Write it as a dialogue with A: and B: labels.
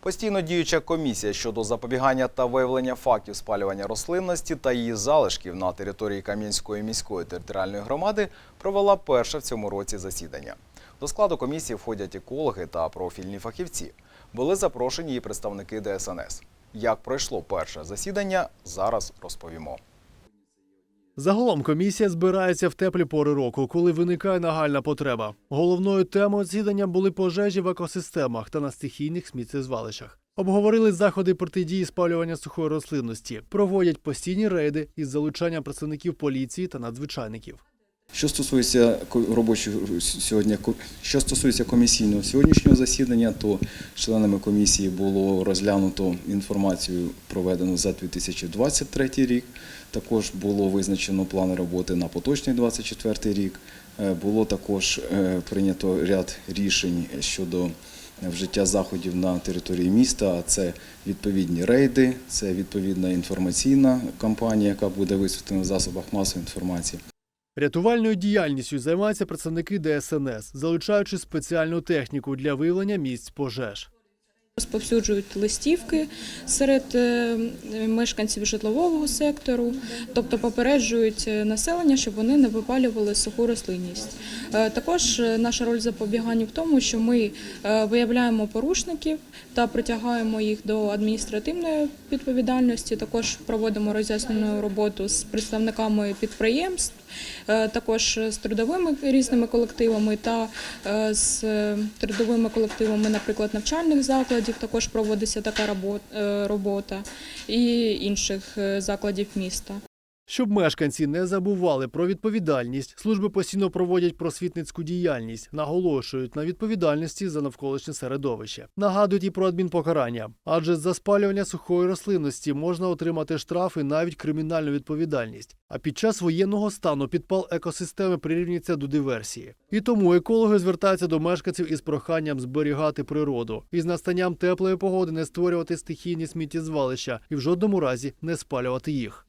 A: Постійно діюча комісія щодо запобігання та виявлення фактів спалювання рослинності та її залишків на території Кам'янської міської територіальної громади провела перше в цьому році засідання. До складу комісії входять екологи та профільні фахівці. Були запрошені і представники ДСНС. Як пройшло перше засідання, зараз розповімо.
B: Загалом комісія збирається в теплі пори року, коли виникає нагальна потреба. Головною темою засідання були пожежі в екосистемах та на стихійних сміттєзвалищах. Обговорили заходи протидії спалювання сухої рослинності, проводять постійні рейди із залучанням представників поліції та надзвичайників.
C: Що стосується робочого сьогодні, що стосується комісійного сьогоднішнього засідання, то членами комісії було розглянуто інформацію, проведену за 2023 рік. Також було визначено плани роботи на поточний 2024 рік. Е, Було також е, прийнято ряд рішень щодо вжиття заходів на території міста. А Це відповідні рейди, це відповідна інформаційна кампанія, яка буде висвітлена в засобах масової інформації.
B: Рятувальною діяльністю займаються представники ДСНС, залучаючи спеціальну техніку для виявлення місць пожеж.
D: Розповсюджують листівки серед е, мешканців житлового сектору, тобто попереджують е, населення, щоб вони не випалювали суху рослинність. Е, Також наша роль запобігання в тому, що ми виявляємо порушників та притягаємо їх до адміністративної відповідальності. Також проводимо роз'яснену роботу з представниками підприємств, також з трудовими різними колективами та з трудовими колективами, наприклад, навчальних закладів. Також проводиться така е, робота і інших е, закладів міста.
B: Щоб мешканці не забували про відповідальність, служби постійно проводять просвітницьку діяльність, наголошують на відповідальності за навколишнє середовище. Нагадують і про адмінпокарання, адже за спалювання сухої рослинності можна отримати штраф і навіть кримінальну відповідальність. А під час воєнного стану підпал екосистеми прирівнюється до диверсії. І тому екологи звертаються до мешканців із проханням зберігати природу і з настанням теплої погоди не створювати стихійні сміттєзвалища і в жодному разі не спалювати їх.